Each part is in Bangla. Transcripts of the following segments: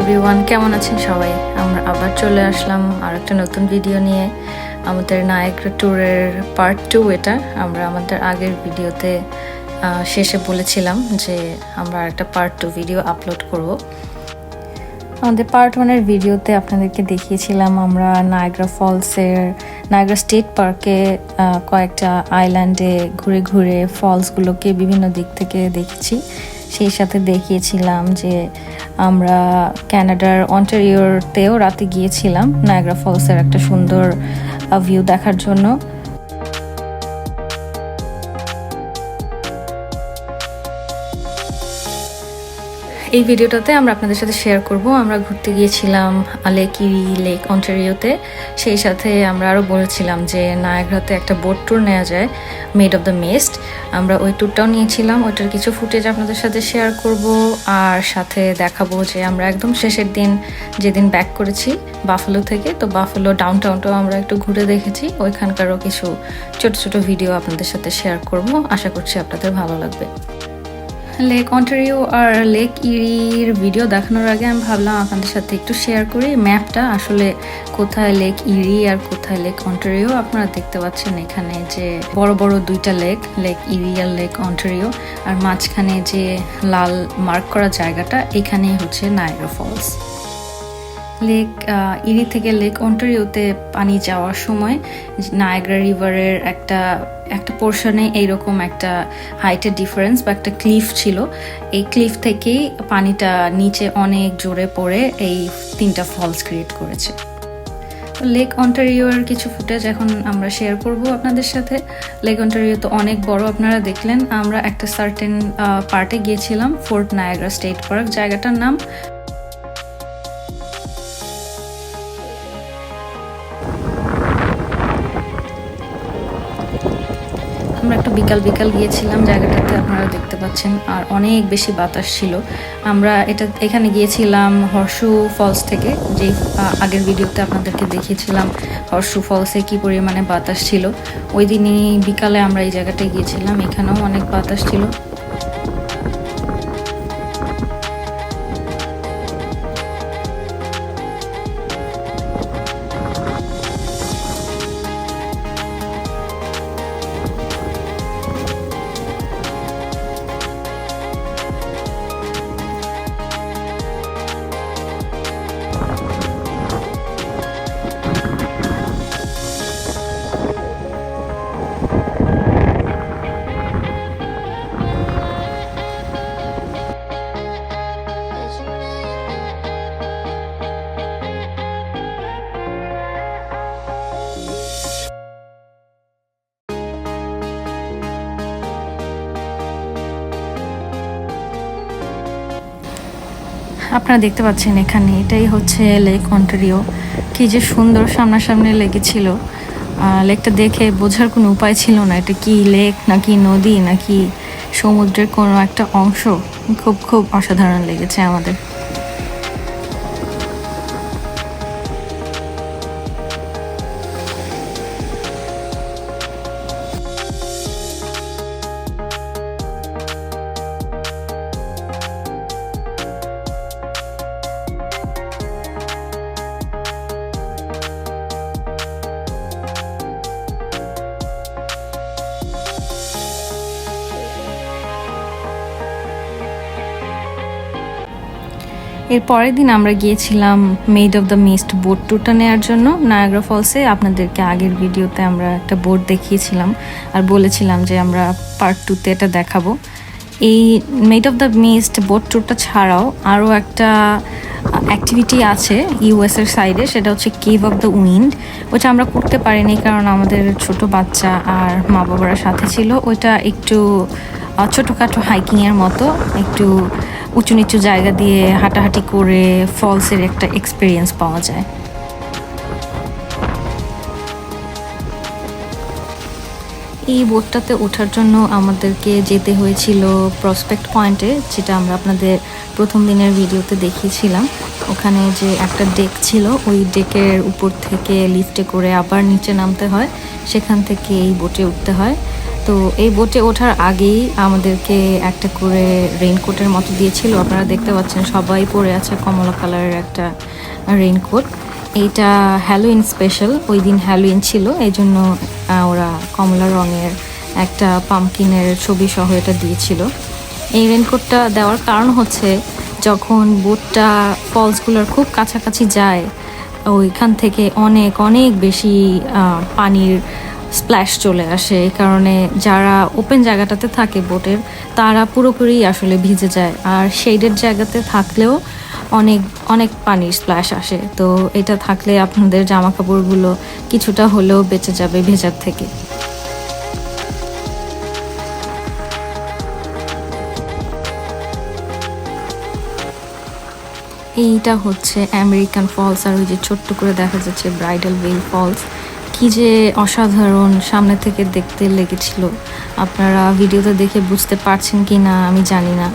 এভরিওয়ান কেমন আছেন সবাই? আমরা আবার চলে আসলাম আর একটা নতুন ভিডিও নিয়ে। আমাদের নায়করা ট্যুরের পার্ট টু এটা। আমরা আমাদের আগের ভিডিওতে শেষে বলেছিলাম যে আমরা একটা পার্ট টু ভিডিও আপলোড করব। আমাদের পার্ট ওয়ানের ভিডিওতে আপনাদেরকে দেখিয়েছিলাম আমরা নায়গ্রা ফলসের নায়গ্রা স্টেট পার্কে কয়েকটা আইল্যান্ডে ঘুরে ঘুরে ফলসগুলোকে বিভিন্ন দিক থেকে দেখেছি। সেই সাথে দেখিয়েছিলাম যে আমরা ক্যানাডার অন্টারিওরতেও রাতে গিয়েছিলাম নায়গ্রা ফলসের একটা সুন্দর ভিউ দেখার জন্য। এই ভিডিওটাতে আমরা আপনাদের সাথে শেয়ার করব। আমরা ঘুরতে গিয়েছিলাম লেক ইরি লেক, অন্টারিওতে। সেই সাথে আমরা আরও বলেছিলাম যে নায়াগ্রাতে একটা বোট ট্যুর নেওয়া যায় মেড অফ দ্য মেস্ট আমরা ওই ট্যুরটাও নিয়েছিলাম, ওইটার কিছু ফুটেজ আপনাদের সাথে শেয়ার করব। আর সাথে দেখাবো যে আমরা একদম শেষের দিন যেদিন ব্যাক করেছি, বাফেলো থেকে, তো বাফেলো ডাউন টাউনটাও আমরা একটু ঘুরে দেখেছি। ওইখানকারও কিছু ছোট ছোট ভিডিও আপনাদের সাথে শেয়ার করব। আশা করছি আপনাদের ভালো লাগবে। লেক অন্টারিও আর লেক ইরির ভিডিও দেখানোর আগে আমি ভাবলাম আপনাদের সাথে একটু শেয়ার করি। ম্যাপটা আসলে কোথায় লেক ইরি আর কোথায় লেক অন্টারিও আপনারা দেখতে পাচ্ছেন এখানে যে বড় বড় দুইটা লেক লেক ইরি আর লেক অন্টারিও আর মাঝখানে যে লাল মার্ক করা জায়গাটা, এখানেই হচ্ছে নায়গ্রা ফলস লেক ইরি থেকে লেক অন্টারিওতে পানি যাওয়ার সময় নায়গ্রা রিভারের একটা একটা পোর্শনে এইরকম একটা হাইটের ডিফারেন্স বা একটা ক্লিফ ছিল। এই ক্লিফ থেকেই পানিটা নিচে অনেক জোরে পড়ে এই তিনটা ফলস ক্রিয়েট করেছে। লেক অন্টারিওর কিছু ফুটেজ এখন আমরা শেয়ার করব আপনাদের সাথে। লেক অন্টারিও তো অনেক বড়, আপনারা দেখলেন। আমরা একটা সার্টেন পার্টে গিয়েছিলাম ফোর্ট নায়াগ্রা স্টেট পার্ক জায়গাটার নাম। বিকাল বিকাল গিয়েছিলাম জায়গাটাতে, আপনারা দেখতে পাচ্ছেন, আর অনেক বেশি বাতাস ছিল। আমরা এটা, এখানে গিয়েছিলাম হর্ষু ফলস থেকে, যে আগের ভিডিওতে আপনাদেরকে দেখিয়েছিলাম হর্ষু ফলসে কি পরিমাণে বাতাস ছিল। ওই দিনই বিকালে আমরা এই জায়গাটায় গিয়েছিলাম, এখানেও অনেক বাতাস ছিল। আপনারা দেখতে পাচ্ছেন এখানে, এটাই হচ্ছে লেক অন্টারিও কি যে সুন্দর সামনাসামনি লেগেছিল লেকটা দেখে বোঝার কোনো উপায় ছিল না। এটা কি লেক নাকি নদী, নাকি সমুদ্রের কোনো একটা অংশ? খুব খুব অসাধারণ লেগেছে আমাদের। এর পরের দিন আমরা গিয়েছিলাম maid of the mist boat ট্যুরটা নেওয়ার জন্য। নায়াগ্রা ফলসে আপনাদেরকে আগের ভিডিওতে আমরা একটা বোট দেখিয়েছিলাম আর বলেছিলাম যে আমরা পার্ট টুতে এটা দেখাবো। এই maid of the mist boat ট্যুরটা ছাড়াও আরও একটা অ্যাক্টিভিটি আছে ইউএস এর সাইডে সেটা হচ্ছে কেভ অফ দ্য উইন্ড ওটা আমরা করতে পারিনি কারণ আমাদের ছোট বাচ্চা আর মা বাবারা সাথে ছিল। ওইটা একটু ছোটোখাটো হাইকিংয়ের মতো, একটু উঁচু নিচু জায়গা দিয়ে হাঁটাহাঁটি করে ফলসের একটা এক্সপিরিয়েন্স পাওয়া যায়। এই বোটটাতে ওঠার জন্য আমাদেরকে যেতে হয়েছিল প্রসপেক্ট পয়েন্টে যেটা আমরা আপনাদের প্রথম দিনের ভিডিওতে দেখিয়েছিলাম। ওখানে যে একটা ডেক ছিল, ওই ডেকের উপর থেকে লিফটে করে আবার নিচে নামতে হয়। সেখান থেকে এই বোটে উঠতে হয়। তো এই বোটে ওঠার আগেই আমাদেরকে একটা করে রেইনকোটের মতো দিয়েছিল। আপনারা দেখতে পাচ্ছেন সবাই পরে আছে কমলা কালারের একটা রেইনকোট এইটা হ্যালোইন স্পেশাল ওই দিন হ্যালোইন ছিল এই জন্য ওরা কমলা রঙের একটা পামকিনের ছবি সহ এটা দিয়েছিল। এই রেইনকোটটা দেওয়ার কারণ হচ্ছে, যখন বোটটা ফলসগুলোর খুব কাছাকাছি যায়, ওইখান থেকে অনেক অনেক বেশি পানির স্প্ল্যাশ চলে আসে। এই কারণে যারা ওপেন জায়গাটাতে থাকে বোটের তারা পুরোপুরি আসলে ভিজে যায়। আর শেডের জায়গাতে থাকলেও অনেক অনেক পানির স্প্ল্যাশ আসে। তো এটা থাকলে আপনাদের জামা কাপড়গুলো কিছুটা হলেও বেঁচে যাবে ভেজার থেকে। এইটা হচ্ছে আমেরিকান ফলস আর ওই যে ছোট্ট করে দেখা যাচ্ছে ব্রাইডাল ওয়েল ফলস কি যে অসাধারণ সামনে থেকে দেখতে লেগেছিল। আপনারা ভিডিওতে দেখে বুঝতে পারছেন কি না, আমি জানি না।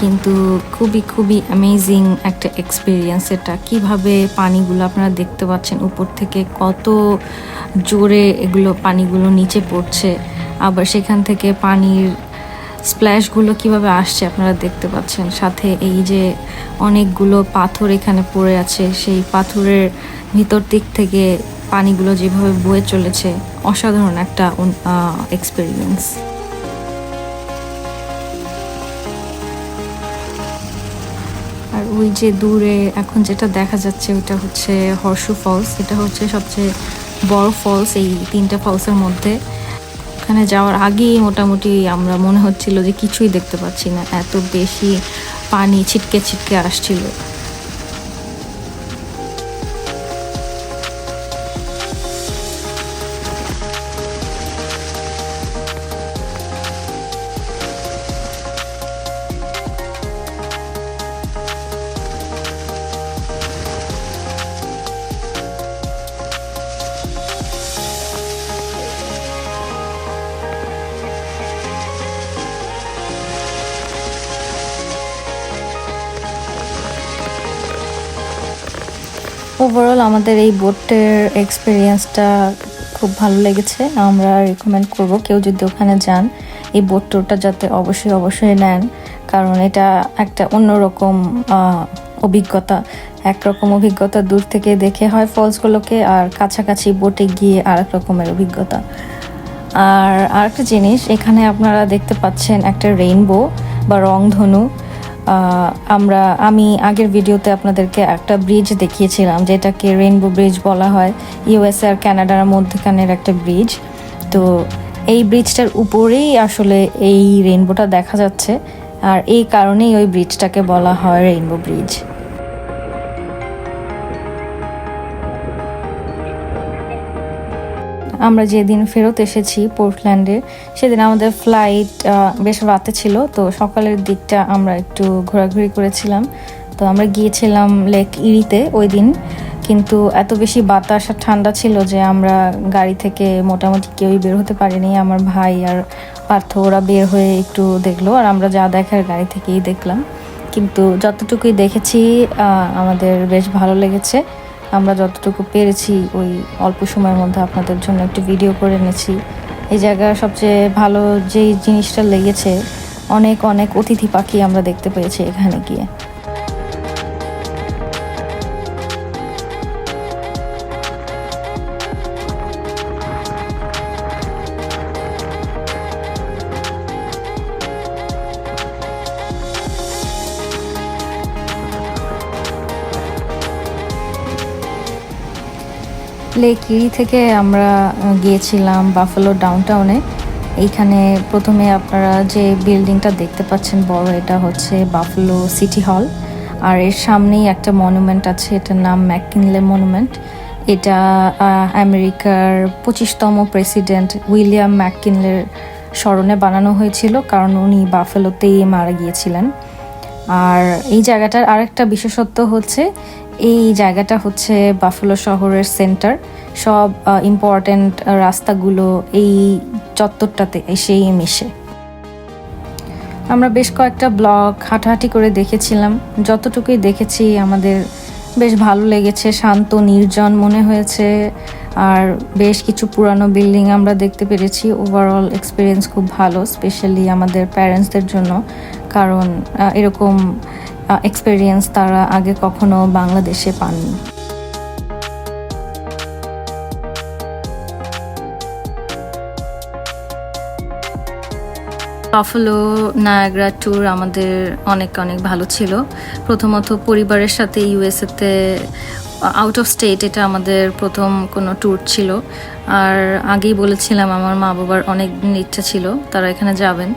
কিন্তু খুবই খুবই অ্যামেজিং একটা এক্সপিরিয়েন্স এটা। কীভাবে পানিগুলো আপনারা দেখতে পাচ্ছেন উপর থেকে, কত জোরে এগুলো পানিগুলো নিচে পড়ছে। আবার সেখান থেকে পানির স্প্ল্যাশগুলো কীভাবে আসছে আপনারা দেখতে পাচ্ছেন। সাথে এই যে অনেকগুলো পাথর এখানে পড়ে আছে, সেই পাথরের ভিতর দিক থেকে পানিগুলো যেভাবে বয়ে চলেছে, অসাধারণ একটা এক্সপিরিয়েন্স আর ওই যে দূরে এখন যেটা দেখা যাচ্ছে, ওটা হচ্ছে হর্ষু ফলস। এটা হচ্ছে সবচেয়ে বড় ফলস এই তিনটা ফলসের মধ্যে। ওখানে যাওয়ার আগেই মোটামুটি আমরা মনে হচ্ছিল যে কিছুই দেখতে পাচ্ছি না। এত বেশি পানি ছিটকে ছিটকে আসছিল। ওভারঅল আমাদের এই বোটের এক্সপিরিয়েন্সটা খুব ভালো লেগেছে। আমরা রেকমেন্ড করব কেউ যদি ওখানে যান এই বোট ট্যুরটা যাতে অবশ্যই অবশ্যই নেন। কারণ এটা একটা অন্যরকম অভিজ্ঞতা। একরকম অভিজ্ঞতা দূর থেকে দেখে হয় ফলসগুলোকে, আর কাছাকাছি বোটে গিয়ে আর এক রকমের অভিজ্ঞতা। আর আরেকটা জিনিস, এখানে আপনারা দেখতে পাচ্ছেন একটা রেইনবো বা রংধনু। আমরা, আমি আগের ভিডিওতে আপনাদেরকে একটা ব্রিজ দেখিয়েছিলাম, যেটাকে রেইনবো ব্রিজ বলা হয়। ইউএসএ আর ক্যানাডার মধ্যখানের একটা ব্রিজ তো এই ব্রিজটার উপরেই আসলে এই রেইনবোটা দেখা যাচ্ছে, আর এই কারণেই ওই ব্রিজটাকে বলা হয় রেইনবো ব্রিজ আমরা যেদিন ফেরত এসেছি পোর্টল্যান্ডে, সেদিন আমাদের ফ্লাইট বেশ রাতে ছিল, তো সকালের দিকটা আমরা একটু ঘোরাঘুরি করেছিলাম। তো আমরা গিয়েছিলাম লেক ইরিতে ওই দিন কিন্তু এত বেশি বাতাস আর ঠান্ডা ছিল যে আমরা গাড়ি থেকে মোটামুটি কেউই বের হতে পারিনি। আমার ভাই আর পার্থ, ওরা বের হয়ে একটু দেখল আর আমরা যা দেখার গাড়ি থেকেই দেখলাম। কিন্তু যতটুকুই দেখেছি আমাদের বেশ ভালো লেগেছে। আমরা যতটুকু পেরেছি, ওই অল্প সময়ের মধ্যে আপনাদের জন্য একটি ভিডিও করে এনেছি। এই জায়গা সবচেয়ে ভালো যেই জিনিসটা লেগেছে, অনেক অনেক অতিথি পাখি আমরা দেখতে পেয়েছি এখানে গিয়ে। লেক থেকে আমরা গিয়েছিলাম বাফালো ডাউনটাউনে এইখানে প্রথমে আপনারা যে বিল্ডিংটা দেখতে পাচ্ছেন, বড়, এটা হচ্ছে বাফালো সিটি হল আর এর সামনেই একটা মনুমেন্ট আছে, এটার নাম ম্যাকিনলে মনুমেন্ট এটা আমেরিকার পঁচিশতম প্রেসিডেন্ট উইলিয়াম ম্যাকিনলের স্মরণে বানানো হয়েছিল, কারণ উনি বাফেলোতেই মারা গিয়েছিলেন। আর এই জায়গাটার আরেকটা বিশেষত্ব হচ্ছে এই জায়গাটা হচ্ছে বাফেলো শহরের সেন্টার সব ইম্পর্ট্যান্ট রাস্তাগুলো এই চত্বরটাতে এসেই মিশে। আমরা বেশ কয়েকটা ব্লক হাঁটাহাঁটি করে দেখেছিলাম। যতটুকুই দেখেছি, আমাদের বেশ ভালো লেগেছে, শান্ত, নির্জন মনে হয়েছে। আর বেশ কিছু পুরানো বিল্ডিং আমরা দেখতে পেরেছি। ওভারঅল এক্সপিরিয়েন্স খুব ভালো স্পেশালি আমাদের প্যারেন্টসদের জন্য। কারণ এরকম এক্সপিরিয়েন্স তারা আগে কখনো বাংলাদেশে পাননি। বাফলো নায়াগ্রা ট্যুর আমাদের অনেক অনেক ভালো ছিল। প্রথমত পরিবারের সাথে ইউএসএতে আউট অফ স্টেট এটা আমাদের প্রথম কোনো ট্যুর ছিল। আর আগেই বলেছিলাম, আমার মা বাবার অনেক ইচ্ছা ছিল, তারা এখানে যাবেন।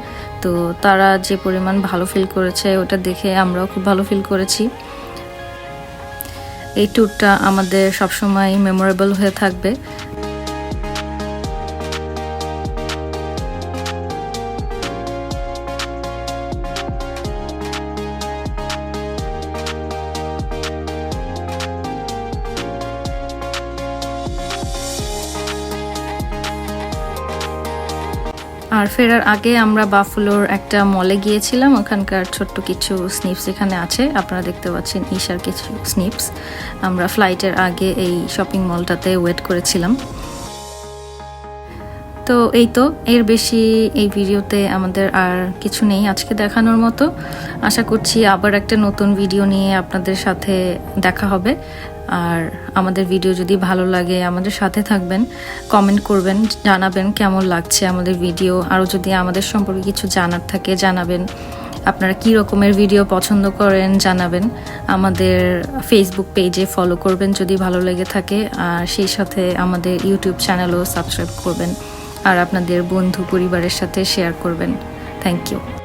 তো তারা যে পরিমাণ ভালো ফিল করেছে, ওটা দেখে আমরাও খুব ভালো ফিল করেছি। এই ট্যুরটা আমাদের সবসময় মেমোরেবল হয়ে থাকবে। আর ফেরার আগে আমরা বাফলোর একটা মলে গিয়েছিলাম। ওখানকার ছোট্ট কিছু স্নিপস এখানে আছে। আপনারা দেখতে পাচ্ছেন ঈশার কিছু স্নিপস আমরা ফ্লাইটের আগে এই শপিং মলটাতে ওয়েট করেছিলাম। তো এই তো, এর বেশি এই ভিডিওতে আমাদের আর কিছু নেই আজকে দেখানোর মতো। আশা করছি আবার একটা নতুন ভিডিও নিয়ে আপনাদের সাথে দেখা হবে। আর আমাদের ভিডিও যদি ভালো লাগে, আমাদের সাথে থাকবেন কমেন্ট করবেন, জানাবেন কেমন লাগছে আমাদের ভিডিও আরও যদি আমাদের সম্পর্কে কিছু জানার থাকে, জানাবেন। আপনারা কী রকমের ভিডিও পছন্দ করেন, জানাবেন। আমাদের ফেসবুক পেজে ফলো করবেন যদি ভালো লেগে থাকে। আর সেই সাথে আমাদের ইউটিউব চ্যানেলও সাবস্ক্রাইব করবেন। আর আপনাদের বন্ধু পরিবারের সাথে শেয়ার করবেন। Thank you